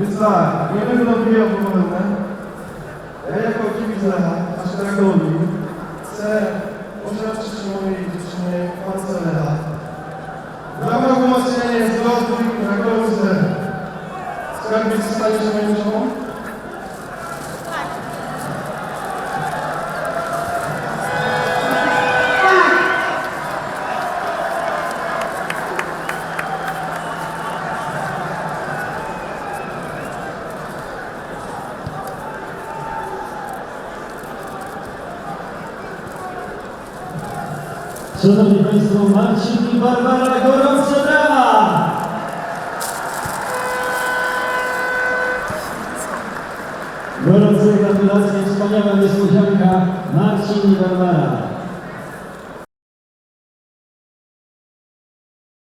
Więc tak, nie będę odbijał powolne. Ja jako kibic Lecha, aż Dragoni, chcę oświadczyć mojej dziewczynie Pance Lecha. Brawa umocnienie z rozwój Dragonu Zero. Skarbiec stanie się moją żoną? Szanowni Państwo, Marcin i Barbara, gorące brawa! Gorące gratulacje, wspaniała niespodzianka, Marcin i Barbara.